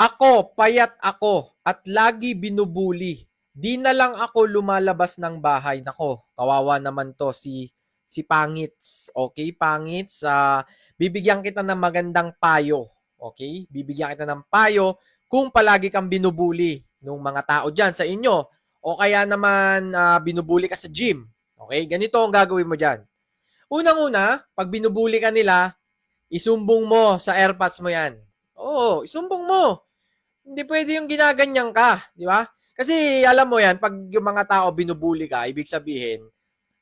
Ako, payat ako at lagi binubuli. Di na lang ako lumalabas ng bahay. Nako, kawawa naman to si si Pangits. Okay, Pangits, ah, bibigyan kita ng magandang payo. Okay? Bibigyan kita ng payo kung palagi kang binubuli ng mga tao diyan sa inyo o kaya naman ah, binubuli ka sa gym. Okay? Ganito ang gagawin mo diyan. Unang-una, pag binubuli ka nila, isumbong mo sa airpods mo 'yan. Oo, isumbong mo. Hindi pwede yung ginaganyan ka, di ba? Kasi alam mo yan, pag yung mga tao binubuli ka, ibig sabihin,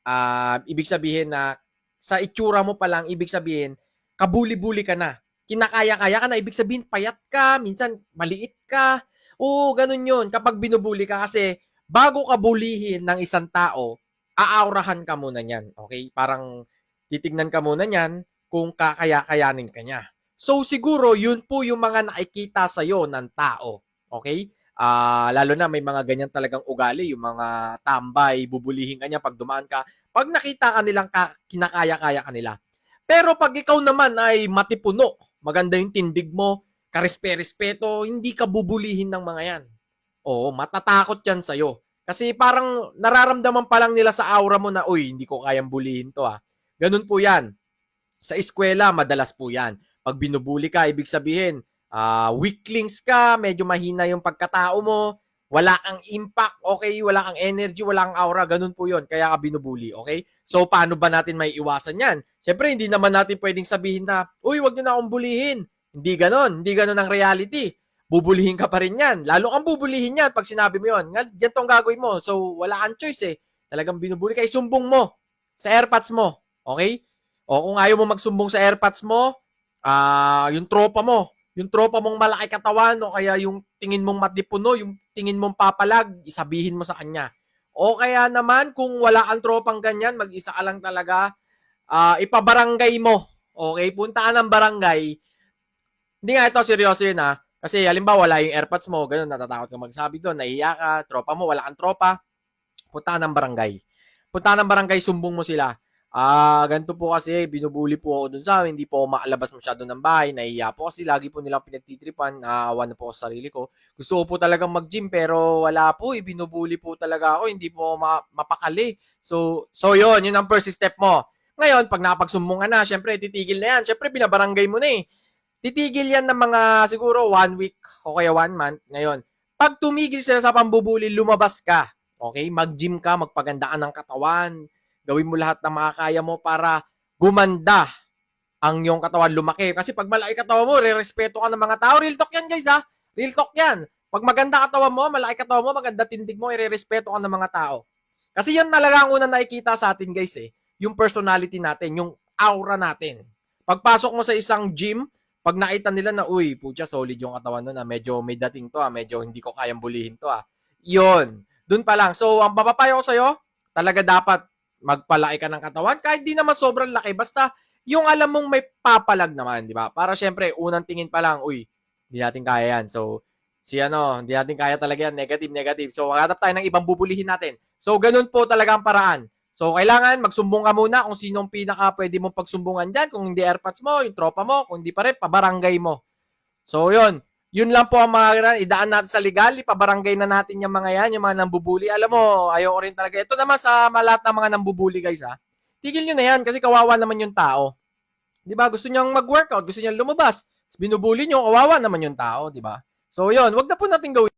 ah ibig sabihin na sa itsura mo pa lang, ibig sabihin, kabuli-buli ka na. Kinakaya-kaya ka na, ibig sabihin, payat ka, minsan maliit ka. Oo, ganun yun. Kapag binubuli ka kasi, bago ka bulihin ng isang tao, aaurahan ka muna niyan. Okay? Parang titignan ka muna niyan kung kakaya-kayanin ka niya. So siguro yun po yung mga nakikita sa iyo ng tao. Okay? Ah, lalo na may mga ganyan talagang ugali, yung mga tambay, bubulihin ka niya pag dumaan ka. Pag nakita ka nilang ka, kinakaya-kaya ka nila. Pero pag ikaw naman ay matipuno, maganda yung tindig mo, karespe-respeto, hindi ka bubulihin ng mga yan. Oo, matatakot yan sa'yo. Kasi parang nararamdaman pa lang nila sa aura mo na, uy, hindi ko kayang bulihin to ah. Ganun po yan. Sa eskwela, madalas po yan. Pag binubuli ka, ibig sabihin, ah weaklings ka, medyo mahina yung pagkatao mo, wala kang impact, okay? Wala kang energy, wala kang aura, ganun po yon Kaya ka binubuli, okay? So, paano ba natin may iwasan yan? Siyempre, hindi naman natin pwedeng sabihin na, uy, wag nyo na akong bulihin. Hindi ganon. Hindi ganon ang reality. Bubulihin ka pa rin yan. Lalo kang bubulihin yan pag sinabi mo. Nga, yan tong gagawin mo. So, wala kang choice eh. Talagang binubuli ka, isumbong mo sa airpods mo. Okay? O kung ayaw mo magsumbong sa airpods mo, ah yung tropa mo, yung tropa mong malaki katawan o kaya yung tingin mong matipuno, yung tingin mong papalag, isabihin mo sa kanya. O kaya naman, kung wala kang tropang ganyan, mag-isa ka lang talaga, ah ipabarangay mo. Okay? Punta ka ng barangay. Hindi nga ito, seryoso yun ha. Kasi halimbawa, wala yung airpods mo, ganun, natatakot ka magsabi doon, nahiya ka, tropa mo, wala kang tropa, punta ka ng barangay. Punta ka ng barangay, sumbong mo sila. Ah, ganito po kasi binubuli po ako dun sa amin, hindi po ako makalabas masyado ng bahay, nahiya po kasi lagi po nilang pinagtitripan, naawa na po ako sa sarili ko. Gusto ko po talagang mag-gym pero wala po, eh, binubuli po talaga ako, hindi po ako ma- mapakali. So, so yun, yun ang first step mo. Ngayon, pag nakapagsumbong ka na, syempre titigil na yan. Syempre binabarangay mo na eh. Titigil yan ng mga siguro one week o kaya one month. Ngayon, pag tumigil sila sa pambubuli, lumabas ka. Okay? Mag-gym ka, magpagandaan ng katawan, gawin mo lahat ng makakaya mo para gumanda ang yung katawan lumaki. Kasi pag malaki katawan mo, re-respeto ka ng mga tao. Real talk yan, guys, ha? Real talk yan. Pag maganda katawan mo, malaki katawan mo, maganda tindig mo, i-respeto ka ng mga tao. Kasi yan talaga ang unang nakikita sa atin, guys, eh. Yung personality natin, yung aura natin. Pagpasok mo sa isang gym, pag nakita nila na, uy, putya, solid yung katawan nun, ah. medyo may dating to, ah. medyo hindi ko kayang bulihin to, ah. Yun. Doon pa lang. So, ang papapayo ko sa'yo, talaga dapat magpalaki ka ng katawan kahit di naman sobrang laki basta yung alam mong may papalag naman, di ba? Para syempre, unang tingin pa lang, uy, hindi natin kaya yan. So, si ano, hindi natin kaya talaga yan, negative, negative. So, maghanap tayo ng ibang bubulihin natin. So, ganun po talaga ang paraan. So, kailangan magsumbong ka muna kung sinong pinaka pwede mong pagsumbungan dyan. Kung hindi airpods mo, yung tropa mo, kung hindi pa rin, pabarangay mo. So, yun. Yun lang po ang mga idaan natin sa legal. Ipabarangay na natin yung mga yan, yung mga nambubuli. Alam mo, ayoko rin talaga. Ito naman sa malat ng mga nambubuli, guys, ha. Tigil nyo na yan kasi kawawa naman yung tao. 'Di ba? Gusto niyang mag-workout, gusto niyang lumabas. Binubuli niyo, kawawa naman yung tao, 'di ba? So, 'yun, wag na po natin gawin